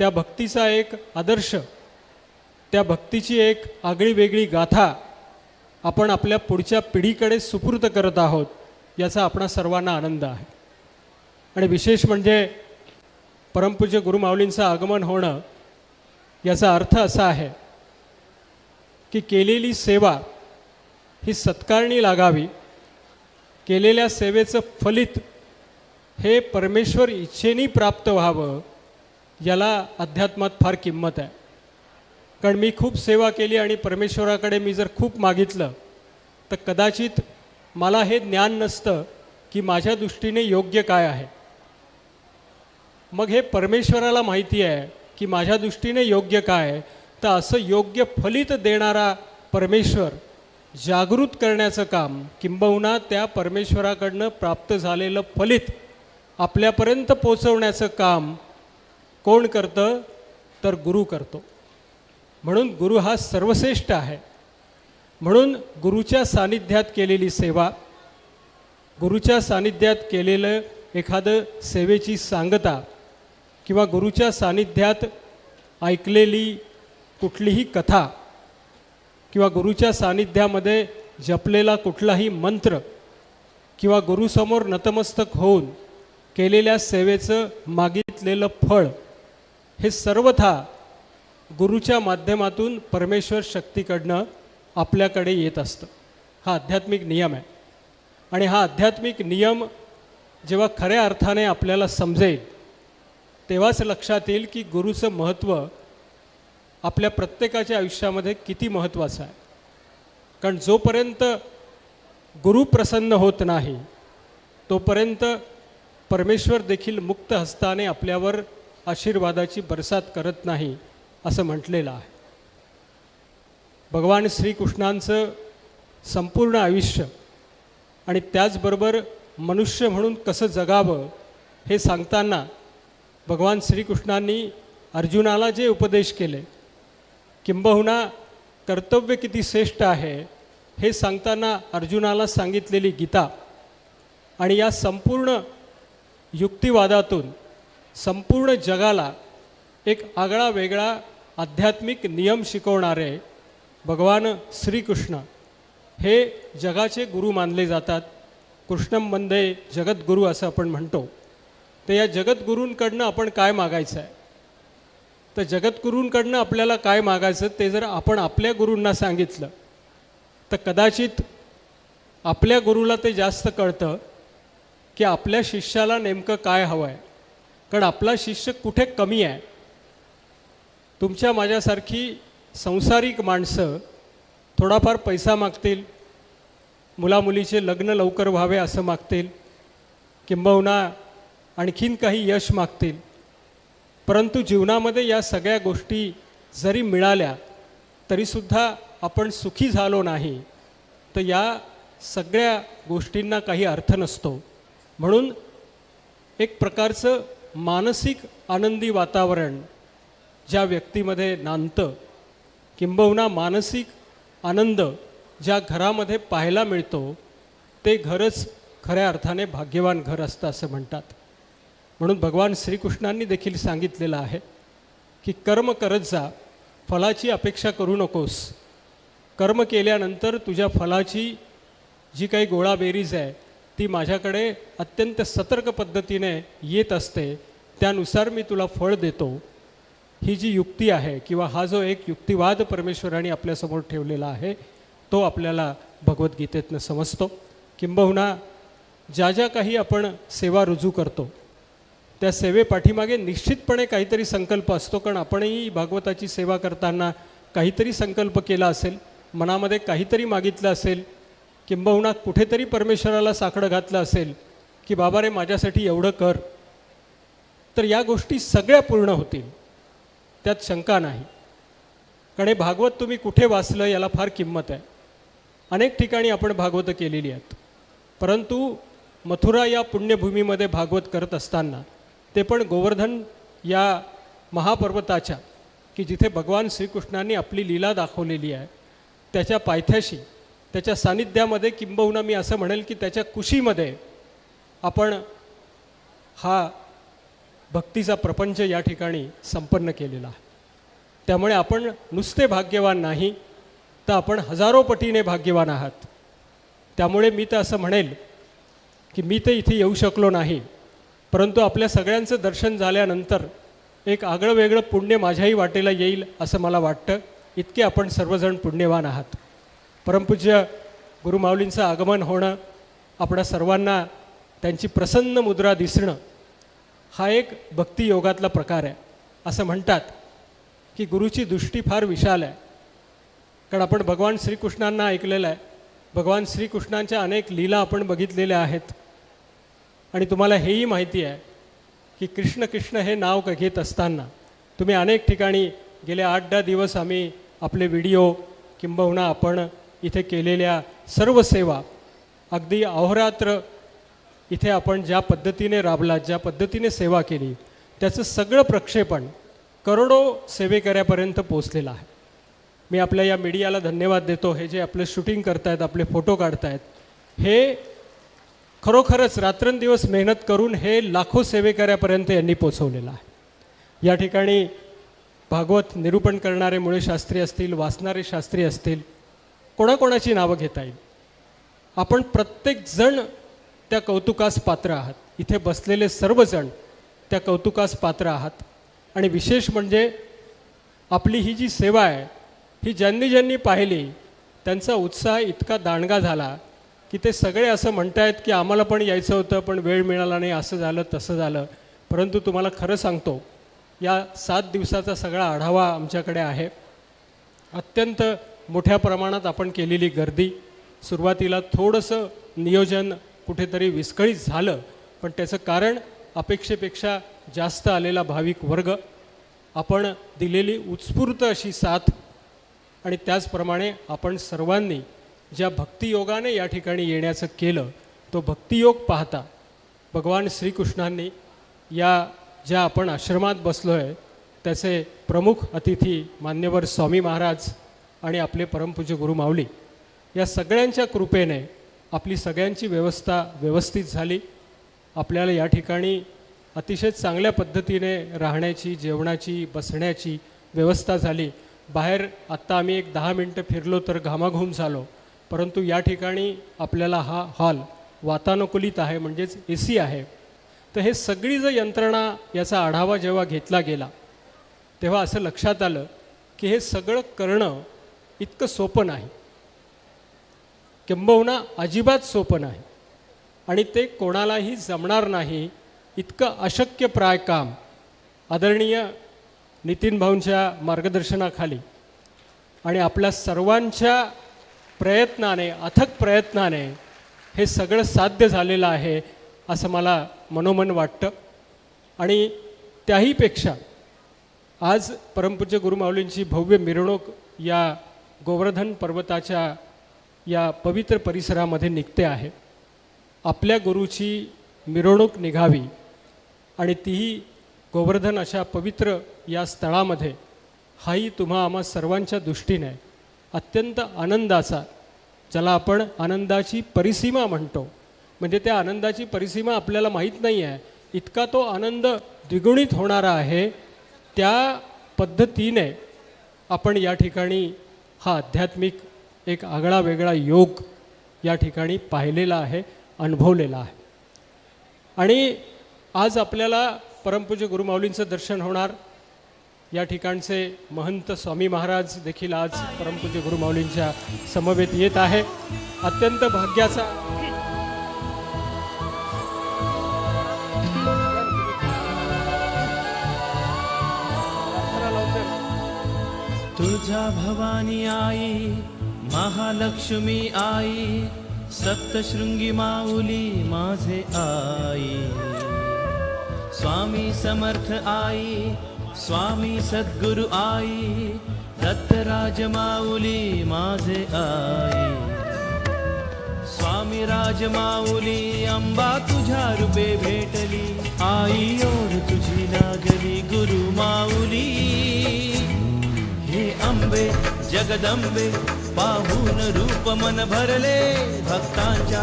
त्या भक्तीचा एक आदर्श त्या भक्तीची एक आगळी वेगळी गाथा आपण आपल्या पुढच्या पिढीकडे सुपूर्त करत आहोत याचा आपणा सर्वांना आनंद आहे. आणि विशेष म्हणजे परमपूज्य गुरुमाऊलींचं आगमन होणं याचा अर्थ असा आहे की केलेली सेवा ही सत्कारणी लागावी केलेल्या सेवेचं फलित हे परमेश्वर इच्छेने प्राप्त व्हावं याला अध्यात्मात फार किंमत आहे. कारण मी खूप सेवा केली आणि परमेश्वराकडे मी जर खूप मागितलं तर कदाचित मला हे ज्ञान नसतं की माझ्या दृष्टीने योग्य काय आहे. मग हे परमेश्वराला माहिती आहे की माझ्या दृष्टीने योग्य काय आहे तर असं योग्य फलित देणारा परमेश्वर जागृत करण्याचं काम किंबहुना त्या परमेश्वराकडनं प्राप्त झालेलं फलित आपल्यापर्यंत पोचवण्याचं काम कोण करतं? तर गुरु करतो. म्हणून गुरु हा सर्वश्रेष्ठ आहे. म्हणून गुरुच्या सानिध्यात केलेली सेवा गुरुच्या सानिध्यात केलेलं एखादं सेवेची सांगता किंवा गुरुच्या सानिध्यात ऐकलेली कुठलीही कथा किंवा गुरुच्या सानिध्यामध्ये जपलेला कुठलाही मंत्र किंवा गुरुसमोर नतमस्तक होऊन केलेल्या सेवेचं मागितलेलं फळ हे सर्वथा गुरुच्या माध्यमातून परमेश्वर शक्तीकडनं आपल्याकडे येत असतं. हा आध्यात्मिक नियम आहे. आणि हा आध्यात्मिक नियम जेव्हा खऱ्या अर्थाने आपल्याला समजेल तेव्हाच लक्षात येईल की गुरुचं महत्त्व आपल्या प्रत्येकाच्या आयुष्यामध्ये किती महत्त्वाचं आहे. कारण जोपर्यंत गुरु प्रसन्न होत नाही तोपर्यंत परमेश्वर देखील मुक्त हस्ताने आपल्यावर आशीर्वादाची बरसात करत नाही असं म्हटलेलं आहे. भगवान श्रीकृष्णांचं संपूर्ण आयुष्य आणि त्याचबरोबर मनुष्य म्हणून कसं जगावं हे सांगताना भगवान श्रीकृष्णांनी अर्जुनाला जे उपदेश केले किंबहुना कर्तव्य किती श्रेष्ठ आहे हे सांगताना अर्जुनाला सांगितलेली गीता आणि या संपूर्ण युक्तिवादातून संपूर्ण जगाला एक आगळा वेगळा आध्यात्मिक नियम शिकवणारे भगवान श्रीकृष्ण हे जगाचे गुरु मानले जातात. कृष्णम मंदे जगद्गुरू असं आपण म्हणतो. तर या जगद्गुरूंकडनं आपण काय मागायचं आहे तर जगद्गुरूंकडनं आपल्याला काय मागायचं ते जर आपण आपल्या गुरूंना सांगितलं तर कदाचित आपल्या गुरुला ते जास्त कळतं की आपल्या शिष्याला नेमकं काय हवं आहे कारण आपला शिष्य कुठे कमी आहे? तुमच्या माझ्यासारखी संसारिक माणसं थोडाफार पैसा मागतील मुलामुलीचे लग्न लवकर व्हावे असं मागतील किंबहुना आणखीन काही यश मागतील. परंतु जीवनामध्ये या सगळ्या गोष्टी जरी मिळाल्या तरीसुद्धा आपण सुखी झालो नाही. तर या सगळ्या गोष्टींना काही अर्थ नसतो. म्हणून एक प्रकारचं मानसिक आनंदी वातावरण ज्या व्यक्तीमध्ये नांदतं किंबहुना मानसिक आनंद ज्या घरामध्ये पाहायला मिळतो ते घरच खऱ्या अर्थाने भाग्यवान घर असतं असं म्हणतात. म्हणून भगवान श्रीकृष्णांनी देखील सांगितलेलं आहे की कर्म करत जा फलाची अपेक्षा करू नकोस. कर्म केल्यानंतर तुझ्या फलाची जी काही गोळाबेरीज आहे ती माझ्याकडे अत्यंत सतर्क पद्धतीने येत असते. त्यानुसार मी तुला फळ देतो. ही जी युक्ती आहे किंवा हा जो एक युक्तिवाद परमेश्वराने आपल्यासमोर ठेवलेला आहे तो आपल्याला भगवद्गीतेतनं समजतो. किंबहुना ज्या ज्या काही आपण सेवा रुजू करतो त्या सेवेपाठीमागे निश्चितपणे काहीतरी संकल्प असतो. कारण आपणही भागवताची सेवा करताना काहीतरी संकल्प केला असेल मनामध्ये काहीतरी मागितलं असेल किंबहुना कुठेतरी परमेश्वराला साकडं घातलं असेल की बाबा रे माझ्यासाठी एवढं कर. तर या गोष्टी सगळ्या पूर्ण होतील. त्यात शंका नाही. कारण हे भागवत तुम्ही कुठे वाचलं याला फार किंमत आहे. अनेक ठिकाणी आपण भागवतं केलेली आहेत. परंतु मथुरा या पुण्यभूमीमध्ये भागवत करत असताना ते पण गोवर्धन या महापर्वताच्या की जिथे भगवान श्रीकृष्णांनी आपली लीला दाखवलेली आहे त्याच्या पायथ्याशी त्याच्या सानिध्यामध्ये किंबहुना मी असं म्हणेल की त्याच्या कुशीमध्ये आपण हा भक्तीचा प्रपंच या ठिकाणी संपन्न केलेला आहे. त्यामुळे आपण नुसते भाग्यवान नाही तर आपण हजारो पटीने भाग्यवान आहात. त्यामुळे मी तर असं म्हणेल की मी तर इथे येऊ शकलो नाही परंतु आपल्या सगळ्यांचं दर्शन झाल्यानंतर एक आगळं वेगळं पुण्य माझ्याही वाटेला येईल असं मला वाटतं. इतके आपण सर्वजण पुण्यवान आहात. परमपूज्य गुरुमाऊलींचं आगमन होणं आपणा सर्वांना त्यांची प्रसन्न मुद्रा दिसणं हा एक भक्तियोगातला प्रकार आहे. असं म्हणतात की गुरुची दृष्टी फार विशाल आहे. कारण आपण भगवान श्रीकृष्णांना ऐकलेलं आहे. भगवान श्रीकृष्णांच्या अनेक लीला आपण बघितलेल्या आहेत. आणि तुम्हाला हेही माहिती आहे की कृष्ण कृष्ण हे नाव घेत असताना तुम्ही अनेक ठिकाणी गेले आठ दहा दिवस आम्ही आपले व्हिडिओ किंबहुना आपण इथे केलेल्या सर्व सेवा अगदी अहोरात्र इथे आपण ज्या पद्धतीने राबला ज्या पद्धतीने सेवा केली त्याचं सगळं प्रक्षेपण करोडो सेवेकऱ्यापर्यंत पोचलेलं आहे. मी आपल्या या मीडियाला धन्यवाद देतो. हे जे आपले शूटिंग करतायत आपले फोटो काढतायत हे खरोखरच रात्रंदिवस मेहनत करून हे लाखो सेवेकऱ्यापर्यंत यांनी पोचवलेलं आहे. या ठिकाणी भागवत निरूपण करणारे मुळे शास्त्री असतील वाचणारे शास्त्री असतील कोणाकोणाची नावं घेता येईल? आपण प्रत्येकजण त्या कौतुकास पात्र आहात. इथे बसलेले सर्वजण त्या कौतुकास पात्र आहात. आणि विशेष म्हणजे आपली ही जी सेवा आहे ही ज्यांनी ज्यांनी पाहिली त्यांचा उत्साह इतका दांडगा झाला की ते सगळे असं म्हणतायत की आम्हाला पण यायचं होतं पण वेळ मिळाला नाही असं झालं तसं झालं. परंतु तुम्हाला खरं सांगतो या सात दिवसाचा सगळा आढावा आमच्याकडे आहे. अत्यंत मोठ्या प्रमाणात आपण केलेली गर्दी सुरुवातीला थोडंसं नियोजन कुठेतरी विस्कळीत झालं पण त्याचं कारण अपेक्षेपेक्षा जास्त आलेला भाविक वर्ग. आपण दिलेली उत्स्फूर्त अशी साथ आणि त्याचप्रमाणे आपण सर्वांनी ज्या भक्तियोगाने या ठिकाणी येण्याचं केलं तो भक्तियोग पाहता भगवान श्रीकृष्णांनी या ज्या आपण आश्रमात बसलो आहे त्याचे प्रमुख अतिथी मान्यवर स्वामी महाराज आणि आपले परमपूज्य गुरु माऊली या सगळ्यांच्या कृपेने आपली सगळ्यांची व्यवस्था व्यवस्थित झाली. आपल्याला या ठिकाणी अतिशय चांगल्या पद्धतीने राहण्याची जेवणाची बसण्याची व्यवस्था झाली. बाहेर आत्ता आम्ही एक दहा मिनटं फिरलो तर घामाघूम झालो परंतु या ठिकाणी आपल्याला हा हॉल वातानुकूलित आहे म्हणजेच ए सी आहे. तर हे सगळी जर यंत्रणा याचा आढावा जेव्हा घेतला गेला तेव्हा असं लक्षात आलं की हे सगळं करणं इतकं सोपं नाही. किंबहुना अजिबात सोपं नाही. आणि ते कोणालाही जमणार नाही इतकं अशक्यप्राय काम आदरणीय नितीन भाऊंच्या मार्गदर्शनाखाली. आणि आपल्या सर्वांच्या प्रयत्नाने अथक प्रयत्नाने हे सगळं साध्य झालेलं आहे असं मला मनोमन वाटतं. आणि त्याहीपेक्षा आज परमपूज्य गुरुमाऊलींची भव्य मिरवणूक या गोवर्धन पर्वताच्या या पवित्र परिसरामध्ये निघते आहे. आपल्या गुरुची मिरवणूक निघावी आणि तीही गोवर्धन अशा पवित्र या स्थळामध्ये हाही तुम्हा आम्हा सर्वांच्या दृष्टीने अत्यंत आनंदाचा ज्याला आपण आनंदाची परिसीमा म्हणतो. म्हणजे त्या आनंदाची परिसीमा आपल्याला माहीत नाही आहे इतका तो आनंद द्विगुणित होणारा आहे. त्या पद्धतीने आपण या ठिकाणी हा आध्यात्मिक एक आगळा वेगळा योग या ठिकाणी पाहिलेला आहे अनुभवलेला आहे. आणि आज आपल्याला परमपूज्य गुरुमाऊलींचं दर्शन होणार. या ठिकाणचे महंत स्वामी महाराज देखील आज परमपूज्य गुरुमाऊलींच्या समवेत येत आहे. अत्यंत भाग्याचा भवानी आई महालक्ष्मी आई सप्तशृंगी माऊली माझे आई. स्वामी समर्थ आई स्वामी सद्गुरु आई दत्तराज माऊली माझे आई. स्वामी तुझ्या रूपे भेटली. आई लागली गुरु माऊली जगदंबे अंबे जगदंबे पाहून रूप मन भरले भक्तांच्या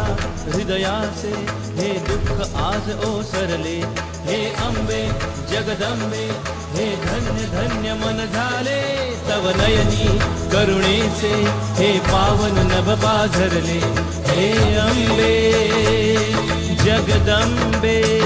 हृदयाचे. हे दुःख आज ओसरले. हे अंबे जगदंबे हे धन्य धन्य मन झाले. तव नयनी करुणेचे हे पावन नभ पाझरले. हे अंबे जगदंबे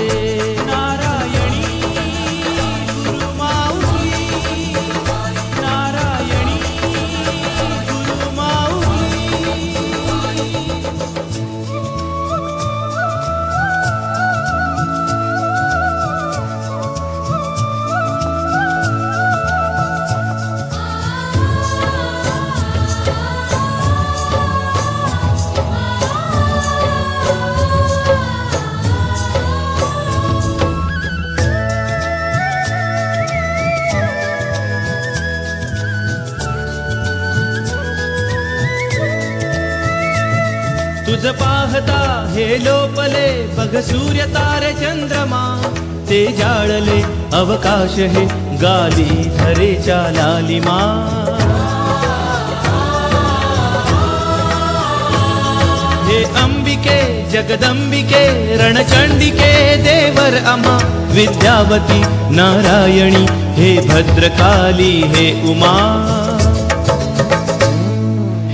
बघ सूर्य तारे चंद्रमा ते जाळले अवकाश हे गाली धरेच्या लालिमा. हे अंबिके जगदंबिके रणचंडिके देवर अमा विद्यावती नारायणी हे भद्रकाली हे उमा.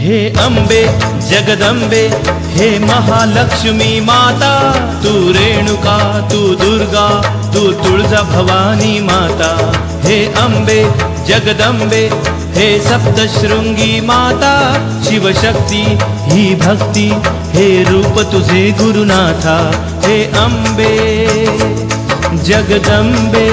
हे अंबे जगदंबे हे महालक्ष्मी माता तू रेणुका तू दुर्गा तू तुळजा भवानी माता. हे अंबे जगदंबे हे सप्तशृंगी माता शिवशक्ती ही भक्ती हे रूप तुझे गुरुनाथा. हे अंबे जगदंबे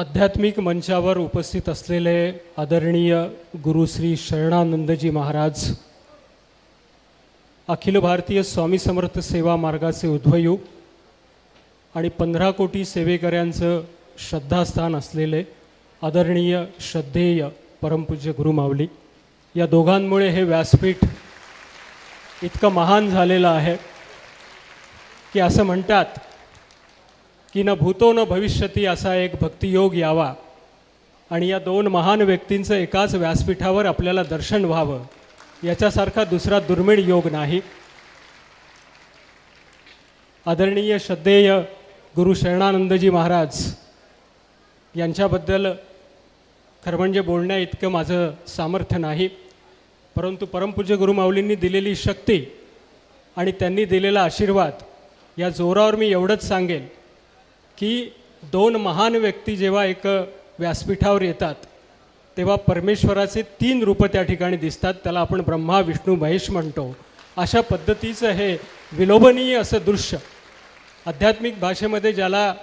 आध्यात्मिक मंचावर उपस्थित असलेले आदरणीय गुरु श्री शरणानंदजी महाराज अखिल भारतीय स्वामी समर्थ सेवा मार्गाचे उद्भयूक आणि पंधरा कोटी सेवेकऱ्यांचं श्रद्धास्थान असलेले आदरणीय श्रद्धेय परमपूज्य गुरुमावली या दोघांमुळे हे व्यासपीठ इतकं महान झालेलं आहे की असं म्हणतात की न भूतो न भविष्यती असा एक भक्तियोग यावा. आणि या दोन महान व्यक्तींचं एकाच व्यासपीठावर आपल्याला दर्शन व्हावं याच्यासारखा दुसरा दुर्मिळ योग नाही. आदरणीय श्रद्धेय गुरु शरणानंदजी महाराज यांच्याबद्दल खरं म्हणजे बोलण्या इतकं माझं सामर्थ्य नाही परंतु परमपूज्य गुरुमाऊलींनी दिलेली शक्ती आणि त्यांनी दिलेला आशीर्वाद या जोरावर मी एवढंच सांगेन. की दोन महान व्यक्ती जेव्हा एक व्यासपीठावर येतात तेव्हा परमेश्वराचे तीन रूपं त्या ठिकाणी दिसतात. त्याला आपण ब्रह्मा विष्णू महेश म्हणतो. अशा पद्धतीचं हे विलोभनीय असं दृश्य. आध्यात्मिक भाषेमध्ये ज्याला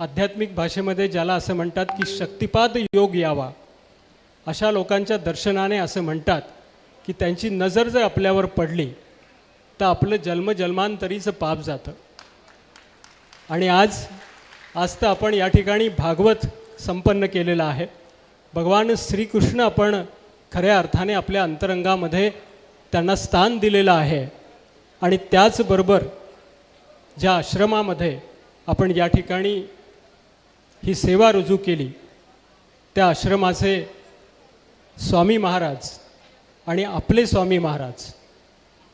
आध्यात्मिक भाषेमध्ये ज्याला असं म्हणतात की शक्तिपाद योग यावा. अशा लोकांच्या दर्शनाने असं म्हणतात की त्यांची नजर जर आपल्यावर पडली तर आपलं जन्मजन्मांतरीचं पाप जातं. आणि आज आज तर आपण या ठिकाणी भागवत संपन्न केलेलं आहे. भगवान श्रीकृष्ण आपण खऱ्या अर्थाने आपल्या अंतरंगामध्ये त्यांना स्थान दिलेलं आहे. आणि त्याचबरोबर ज्या आश्रमामध्ये आपण या ठिकाणी ही सेवा रुजू केली त्या आश्रमाचे स्वामी महाराज आणि आपले स्वामी महाराज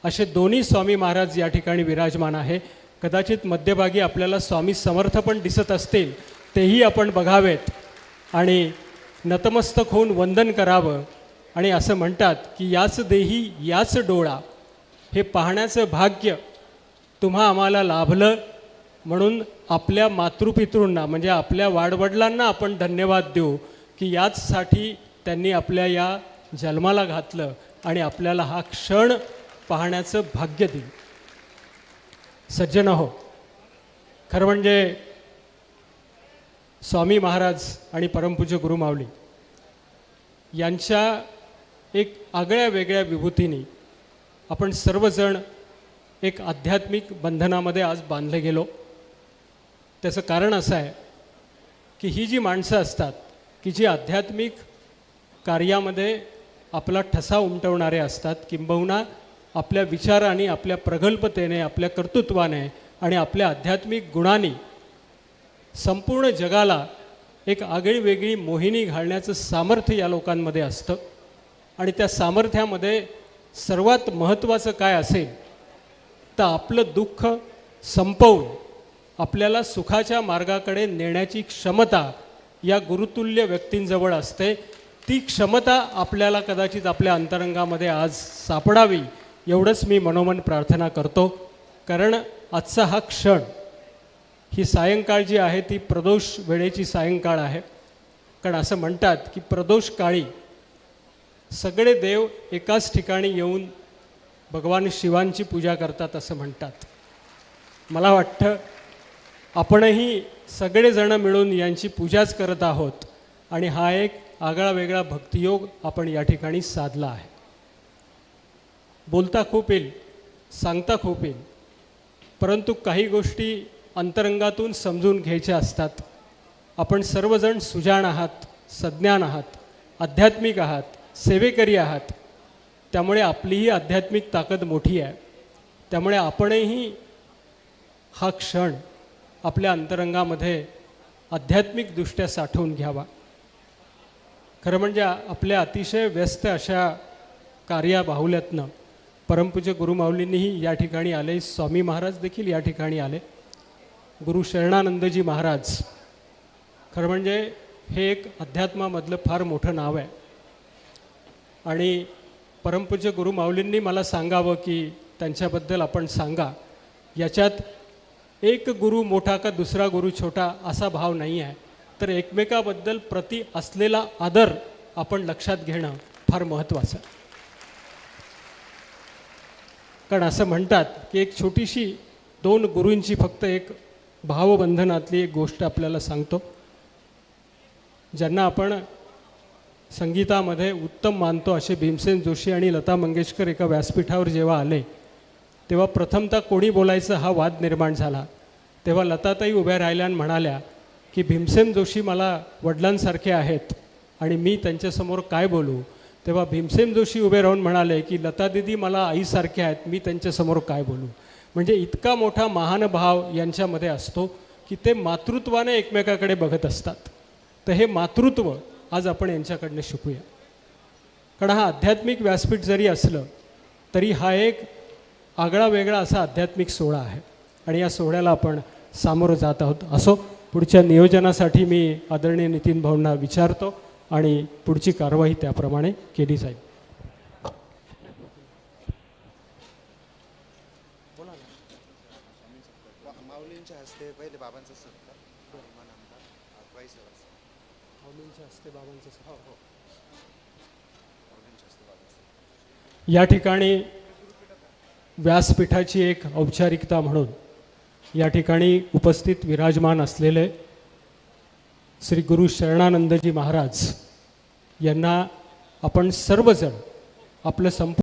असे दोन्ही स्वामी महाराज या ठिकाणी विराजमान आहे. कदाचित मध्यभागी आपल्याला स्वामी समर्थ पण दिसत असतील तेही आपण बघावेत. आणि नतमस्तक होऊन वंदन करावं. आणि असं म्हणतात की याच देही याच डोळा हे पाहण्याचं भाग्य तुम्हा आम्हाला लाभलं. म्हणून आपल्या मातृपितृंना म्हणजे आपल्या वाडवडिलांना आपण धन्यवाद देऊ की याचसाठी त्यांनी आपल्या या जन्माला घातलं आणि आपल्याला हा क्षण पाहण्याचं भाग्य दिलं. सज्जन हो खरं म्हणजे स्वामी महाराज आणि परमपूज्य गुरु माऊली यांच्या एक आगळ्या वेगळ्या विभूतीने आपण सर्वजण एक आध्यात्मिक बंधनामध्ये आज बांधले गेलो. त्याचं कारण असं आहे की ही जी माणसं असतात की जी आध्यात्मिक कार्यामध्ये आपला ठसा उमटवणारे असतात किंबहुना आपल्या विचाराने आपल्या प्रगल्भतेने आपल्या कर्तृत्वाने आणि आपल्या आध्यात्मिक गुणांनी संपूर्ण जगाला एक आगळीवेगळी मोहिनी घालण्याचं सामर्थ्य या लोकांमध्ये असतं. आणि त्या सामर्थ्यामध्ये सर्वात महत्त्वाचं काय असेल तर आपलं दुःख संपवून आपल्याला सुखाच्या मार्गाकडे नेण्याची क्षमता या गुरुतुल्य व्यक्तींजवळ असते. ती क्षमता आपल्याला कदाचित आपल्या अंतरंगामध्ये आज सापडावी एवढंच मी मनोमन प्रार्थना करतो. कारण आजचा हा क्षण ही सायंकाळ जी आहे ती प्रदोष वेळेची सायंकाळ आहे. कारण असं म्हणतात की प्रदोष काळी सगळे देव एकाच ठिकाणी येऊन भगवान शिवांची पूजा करतात असं म्हणतात. मला वाटतं आपणही सगळेजणं मिळून यांची पूजाच करत आहोत. आणि हा एक आगळा वेगळा भक्तियोग आपण या ठिकाणी साधला आहे. बोलता खूप येईल सांगता खूप येईल. परंतु काही गोष्टी अंतरंगातून समजून घ्यायच्या असतात. आपण सर्वजण सुजाण आहात सज्ञान आहात आध्यात्मिक आहात सेवेकरी आहात. त्यामुळे आपलीही आध्यात्मिक ताकद मोठी आहे. त्यामुळे आपणही हा क्षण आपल्या अंतरंगामध्ये आध्यात्मिकदृष्ट्या साठवून घ्यावा. खरं म्हणजे आपल्या अतिशय व्यस्त अशा कार्याबाहुल्यातनं परमपूज्य गुरुमाऊलींनीही या ठिकाणी आले. स्वामी महाराज देखील या ठिकाणी आले. गुरु शरणानंदजी महाराज. खरं म्हणजे हे एक अध्यात्मामधलं फार मोठं नाव आहे. आणि परमपूज्य गुरुमाऊलींनी मला सांगावं की त्यांच्याबद्दल आपण सांगा. याच्यात एक गुरु मोठा का दुसरा गुरु छोटा असा भाव नाही आहे. तर एकमेकाबद्दल प्रति असलेला आदर आपण लक्षात घेणं फार महत्त्वाचं आहे. कारण असं म्हणतात की एक छोटीशी दोन गुरूंची फक्त एक भावबंधनातली एक गोष्ट आपल्याला सांगतो. ज्यांना आपण संगीतामध्ये उत्तम मानतो असे भीमसेन जोशी आणि लता मंगेशकर एका व्यासपीठावर जेव्हा आले तेव्हा प्रथमतः कोणी बोलायचं हा वाद निर्माण झाला. तेव्हा लताताई उभ्या राहिल्या आणि म्हणाल्या की भीमसेन जोशी मला वडिलांसारखे आहेत आणि मी त्यांच्यासमोर काय बोलू? तेव्हा भीमसेन जोशी उभे राहून म्हणाले की लता दिदी मला आईसारख्या आहेत. मी त्यांच्यासमोर काय बोलू? म्हणजे इतका मोठा महान भाव यांच्यामध्ये असतो की ते मातृत्वाने एकमेकाकडे बघत असतात. तर हे मातृत्व आज आपण यांच्याकडनं शिकूया. कारण हा आध्यात्मिक व्यासपीठ जरी असलं तरी हा एक आगळा वेगळा असा आध्यात्मिक सोहळा आहे. आणि या सोहळ्याला आपण सामोरं जात आहोत. असो पुढच्या नियोजनासाठी मी आदरणीय नितीन भाऊंना विचारतो. आणि पुढची कारवाई त्याप्रमाणे केली जाईल. हस्ते बाबांचा या ठिकाणी व्यासपीठाची एक औपचारिकता म्हणून या ठिकाणी उपस्थित विराजमान असलेले श्री गुरु शरणानंदजी महाराज यांना आपण सर्वजण आपलं संपूर्ण